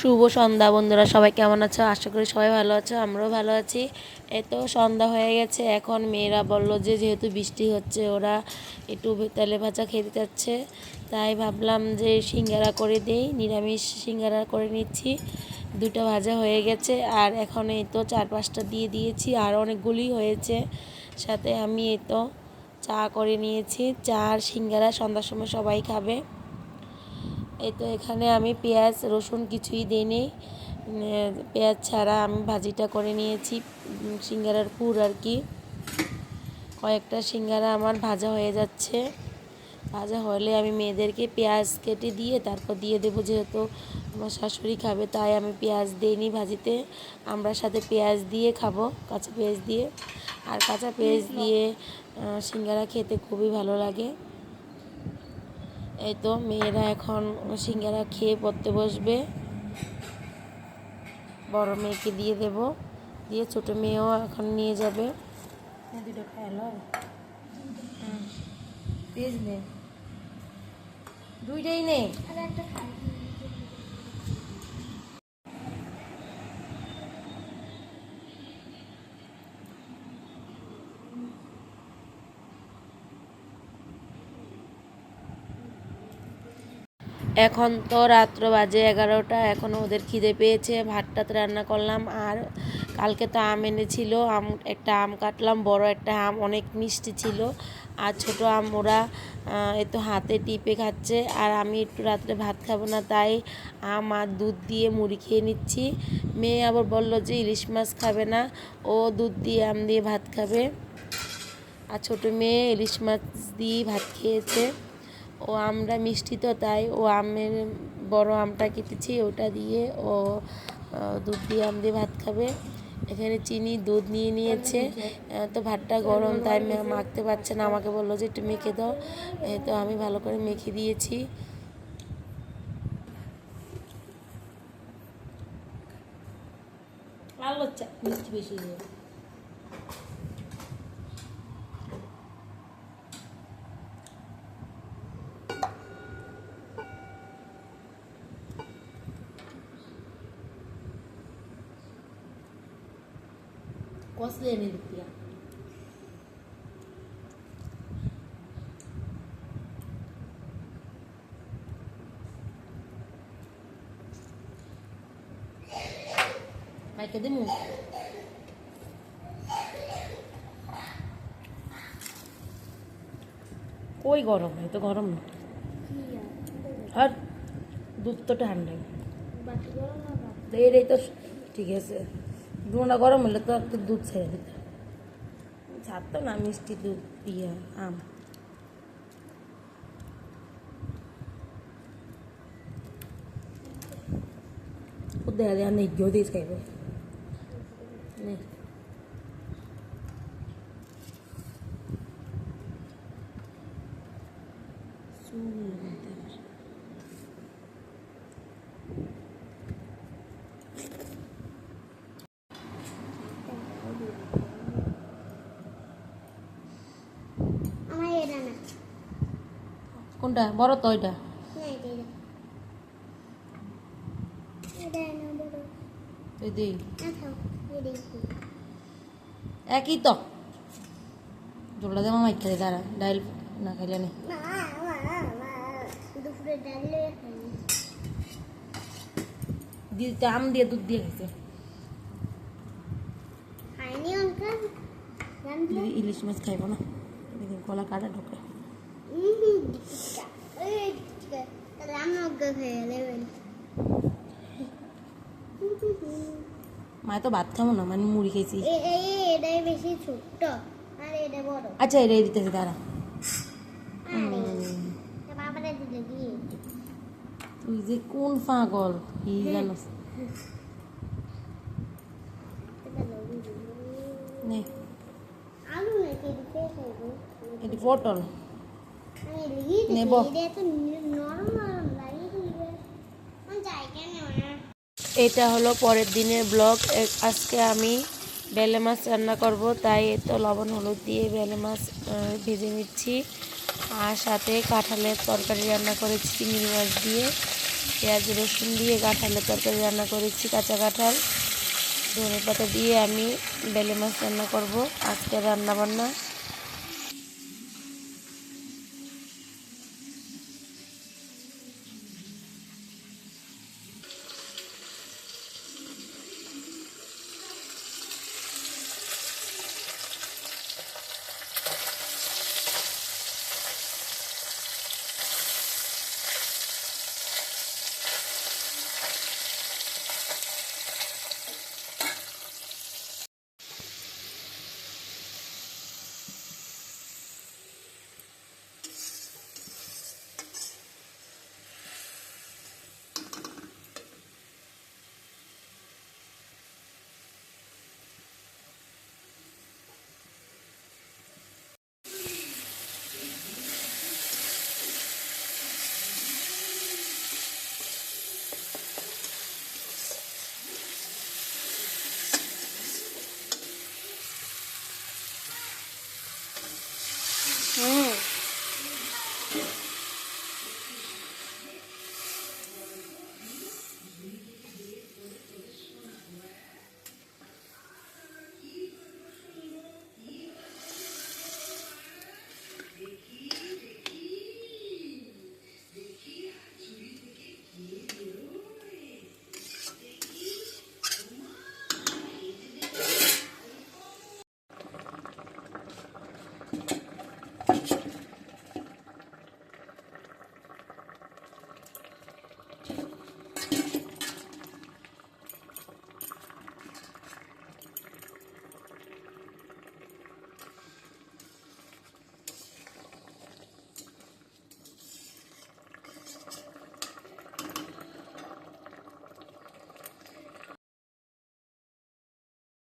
শুভ সন্ধ্যা বন্ধুরা, সবাই কেমন আছো? আশা করি সবাই ভালো আছো, আমরাও ভালো আছি। এই তো সন্ধ্যা হয়ে গেছে, এখন মেয়েরা বলল যে যেহেতু বৃষ্টি হচ্ছে, ওরা একটু তেলে ভাজা খেতে যাচ্ছে। তাই ভাবলাম যে সিঙ্গারা করে দিই, নিরামিষ সিঙ্গারা করে নিচ্ছি। দুটো ভাজা হয়ে গেছে, আর এখন এই তো চার পাঁচটা দিয়ে দিয়েছি, আর অনেকগুলি হয়েছে। সাথে আমি এই তো চা করে নিয়েছি। চা আর সিঙ্গারা সন্ধ্যার সময় সবাই খাবে। এই তো এখানে আমি পেঁয়াজ রসুন কিছুই দিইনি। পেঁয়াজ ছাড়া আমি ভাজিটা করে নিয়েছি সিঙ্গারার পুর আর কি। কয়েকটা সিঙ্গারা আমার ভাজা হয়ে যাচ্ছে। ভাজা হলে আমি মেয়েদেরকে পেঁয়াজ কেটে দিয়ে তারপর দিয়ে দেবো যেহেতু আমার শাশুড়ি খাবে তাই আমি পেঁয়াজ দিইনি ভাজিতে। আমরা সাথে পেঁয়াজ দিয়ে খাব কাঁচা পেঁয়াজ দিয়ে। আর কাঁচা পেঁয়াজ দিয়ে সিঙ্গারা খেতে খুবই ভালো লাগে। এই তো মেয়েরা এখন সিঙ্গারা খেয়ে পড়তে বসবে। বড় মেয়েকে দিয়ে দেব দিয়ে ছোট মেয়েও এখন নিয়ে যাবে। দুটো নে। দুইটাই নেই এখন তো রাত্র বাজে এগারোটা এখনও ওদের খিদে পেয়েছে ভাত টাত রান্না করলাম, আর কালকে তো আম এনেছিল, আম, একটা আম কাটলাম, বড় একটা আম, অনেক মিষ্টি ছিল, আর ছোট আম ওরা এই তো হাতে টিপে খাচ্ছে, আর আমি একটু রাত্রে ভাত খাব না, তাই আম আর দুধ দিয়ে মুড়ি খেয়ে নিচ্ছি, মেয়ে আবার বলল যে ইলিশ মাছ খাবে না, ও দুধ দিয়ে আম দিয়ে ভাত খাবে, আর ছোটো মেয়ে ইলিশ মাছ দিয়ে ভাত খেয়েছে। ও আমরা মিষ্টি তো তাই, ও আমের বড় আমটা কেটেছি, ওটা দিয়ে ও দুধ দিয়ে আম দিয়ে ভাত খাবে। এখানে চিনি, দুধ নিয়ে নিয়েছে। তো ভাতটা গরম তাই মাখতে পারছে না, আমাকে বলল যে একটু মেখে দাও। তো আমি ভালো করে মেখে দিয়েছি। আলোচা মিষ্টি বেশি দিয়ে কষলে এনে দিতে মাইকে দিমু কই গরম হয় তো গরম না আর দুধ তো ঠান্ডাই এই তো ঠিক আছে দুটা গরম হলে তো একটু দুধ ছেড়ে দিতে ছাড়তো না মিষ্টি দুধ ইয়ে আম ও দেখা যায় নেই গিয়েও দিয়েছে খাইবে নে চুল লাগাতে হবে। আমার এটা না কোনটা? বড় তো এটা। একই তো। জলটা দেওয়া মাইক খালি দাঁড়া, ডাইল না খাইলে নেই আম দিয়ে, দুধ দিয়ে খাইছে। ইলিশ মাছ খাইব না। কলা কাটা ঢোকে। নেবেন মায় তো ভাত খাব না মানে মুড়ি খাইছি। এই এটাই বেশি ছোট্ট। আর এটা বড়। আচ্ছা এটা দিতেছি দাঁড়া। তুই যে কোন পাগল কি জানো? এটি পটল। নেব। দিই এটা তো নরম নরম লাগে দিবে আমি যাই কেন না এটা হলো পরের দিনের ব্লগ। আজকে আমি বেলে মাছ রান্না করব, তাই তো লবণ হলুদ দিয়ে বেলে মাছ ভেজে নিচ্ছি। আর সাথে কাঁঠালের তরকারি রান্না করেছি, চিংড়ি মাছ দিয়ে। পেঁয়াজ, রসুন দিয়ে কাঁঠালের তরকারি রান্না করেছি, কাঁচা কাঁঠাল। ধনে পাতা দিয়ে আমি বেলে মাছ রান্না করব। আজকে রান্না বান্না